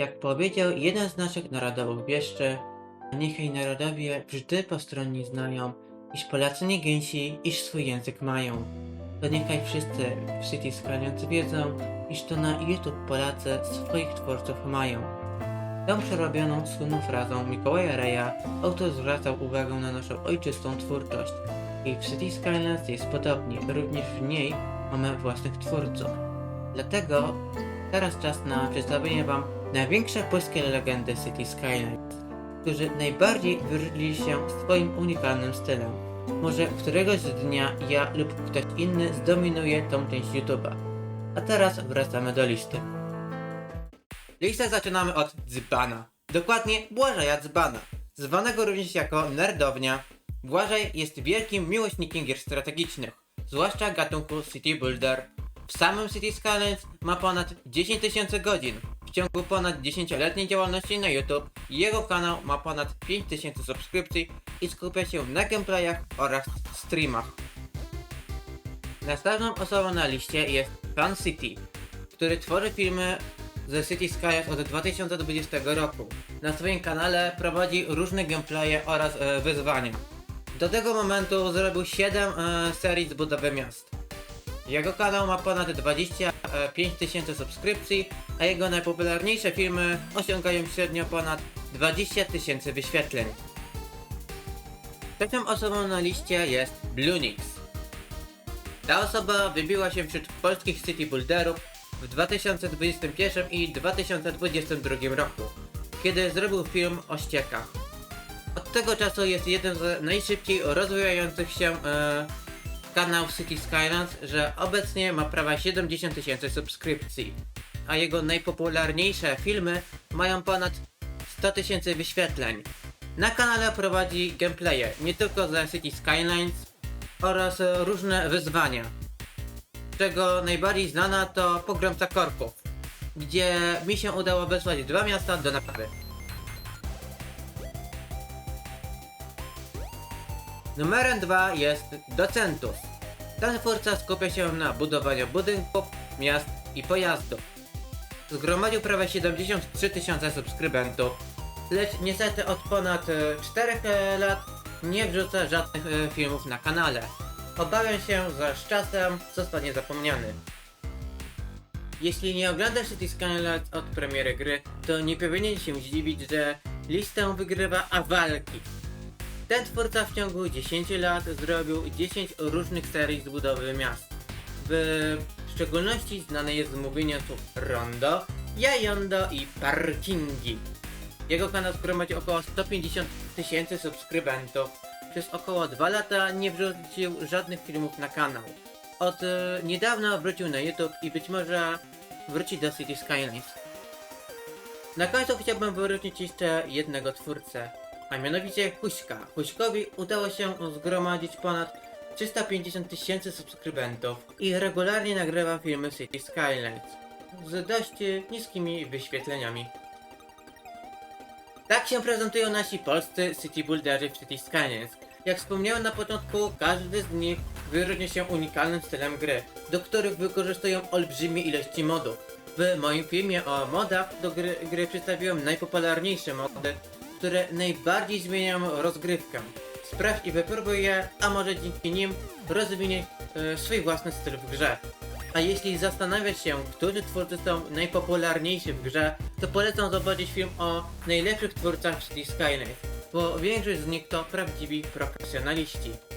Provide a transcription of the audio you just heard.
Jak powiedział jeden z naszych narodowych wieszczy, niechaj narodowie wżdy postronni znają, iż Polacy nie gęsi, iż swój język mają. To niechaj wszyscy w City Skylines wiedzą, iż to na YouTube Polacy swoich twórców mają. Tą przerobioną słynną frazą Mikołaja Reja autor zwracał uwagę na naszą ojczystą twórczość. I w City Skylines jest podobnie, również w niej mamy własnych twórców. Dlatego teraz czas na przedstawienie Wam największe polskie legendy City Skylines, którzy najbardziej wyróżnili się swoim unikalnym stylem. Może któregoś dnia ja lub ktoś inny zdominuje tą część YouTube'a. A teraz wracamy do listy. Listę zaczynamy od Dzbana. Dokładnie Błażeja Dzbana, zwanego również jako Nerdownia. Błażej jest wielkim miłośnikiem gier strategicznych, zwłaszcza gatunku City Builder. W samym City Skylines ma ponad 10 tysięcy godzin. W ciągu ponad 10-letniej działalności na YouTube jego kanał ma ponad 5 tysięcy subskrypcji i skupia się na gameplayach oraz streamach. Następną osobą na liście jest Fan City, który tworzy filmy ze City Skylines od 2020 roku. Na swoim kanale prowadzi różne gameplaye oraz e, wyzwania. Do tego momentu zrobił 7 e, serii z budowy miast. Jego kanał ma ponad 25 tysięcy subskrypcji, a jego najpopularniejsze filmy osiągają średnio ponad 20 tysięcy wyświetleń. Trzecią osobą na liście jest Blunix. Ta osoba wybiła się wśród polskich city builderów w 2021 i 2022 roku, kiedy zrobił film o ściekach. Od tego czasu jest jeden z najszybciej rozwijających się e, kanałów City Skylines, że obecnie ma prawie 70 tysięcy subskrypcji, a jego najpopularniejsze filmy mają ponad 100 tysięcy wyświetleń. Na kanale prowadzi gameplaye nie tylko ze City Skylines oraz różne wyzwania czego najbardziej znana to Pogromca Korków, gdzie mi się udało wysłać dwa miasta do naprawy. Numerem dwa jest Docentus. Ten twórca skupia się na budowaniu budynków, miast i pojazdów. Zgromadził prawie 73 tysiące subskrybentów, lecz niestety od ponad 4 lat nie wrzuca żadnych e, filmów na kanale. Obawiam się, że z czasem zostanie zapomniany. Jeśli nie oglądasz City Skylines od premiery gry, to nie powinien się zdziwić, że listę wygrywa Awalki. Ten twórca w ciągu 10 lat zrobił 10 różnych serii z budowy miast. W szczególności znane jest z mówienia słów rondo, jajondo i parkingi. Jego kanał zgromadził około 150 tysięcy subskrybentów. Przez około 2 lata nie wrzucił żadnych filmów na kanał. Od e, niedawna wrócił na YouTube i być może wróci do City Skylines. Na końcu chciałbym wyróżnić jeszcze jednego twórcę, a mianowicie Huśka. Huśkowi udało się zgromadzić ponad 350 tysięcy subskrybentów i regularnie nagrywa filmy City Skylines z dość niskimi wyświetleniami. Tak się prezentują nasi polscy city builderzy w City Skylines. Jak wspomniałem na początku, każdy z nich wyróżnia się unikalnym stylem gry, do których wykorzystują olbrzymie ilości modów. W moim filmie o modach do gry, gry przedstawiłem najpopularniejsze mody, które najbardziej zmieniają rozgrywkę. Sprawdź i wypróbuj je, a może dzięki nim rozwinie e, swój własny styl w grze. A jeśli zastanawiać się, którzy twórcy są najpopularniejsi w grze, to polecam zobaczyć film o najlepszych twórcach City Skylines, bo większość z nich to prawdziwi profesjonaliści.